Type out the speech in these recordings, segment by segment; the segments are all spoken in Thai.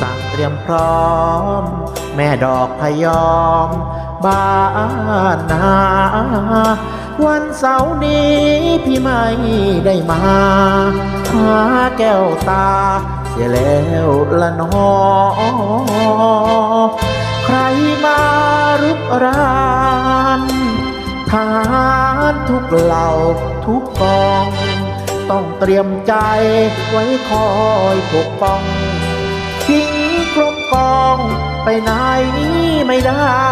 สะเตร้อม แม่ดอกพยอม บ้านนา วันเสาร์นี้พี่ไม่ได้มา หาแก้วตา เสียแล้วละนอ ใครมารุกรานทหารทุกเหล่าทุกกอง ต้องเตรียมใจไว้คอยปกป้อง ทิ้งกรมกองไปไหนไม่ได้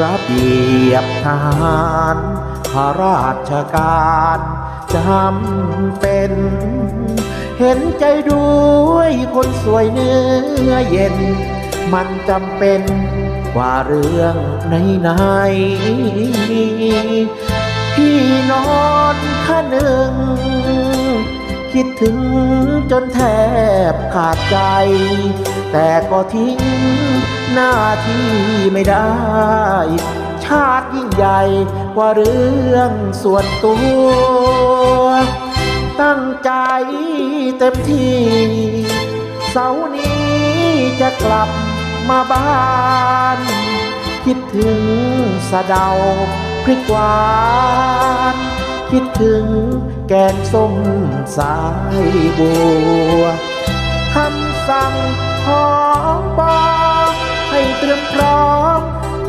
ระเบียบทหารข้าราชการจำเป็น เห็นใจด้วยคนสวยเนื้อเย็น มันจำเป็นกว่าเรื่องไหนไหนพี่นอนข้าหนึ่ง คิดถึงจนแทบขาดใจ แต่ก็ทิ้งหน้าที่ไม่ได้ ชาติยิ่งใหญ่กว่าเรื่องส่วนตัว ตั้งใจเต็มที่ เสาร์นี้จะกลับมาบ้าน คิดถึงสะเดาพริกหวาน คิดถึง แกงส้มสายบัวคำสั่งของบอให้เตรียมพร้อม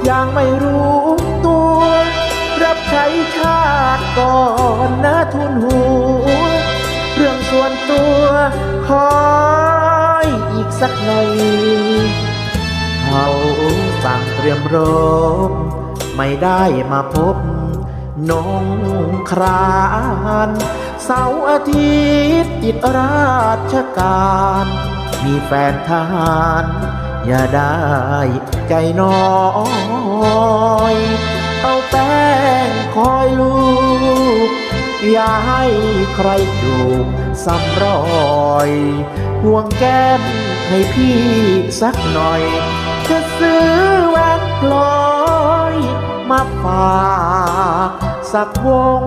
อย่างไม่รู้ตัว รับใช้ชาติก่อนนะทุนหัวเรื่องส่วนตัวขออีกสักหน่อยเขาสั่งเตรียมรบไม่ได้มาพบ นงครานเสาร์อาทิตย์ติดราชการ มีแฟนทหาร อย่าได้ใจน้อยเอาแป้งคอยลูก อย่าให้ใครดูซ้ำรอยห่วงแก้มให้พี่สักหน่อย จะซื้อแหวนพลอยมาฝาก สักวง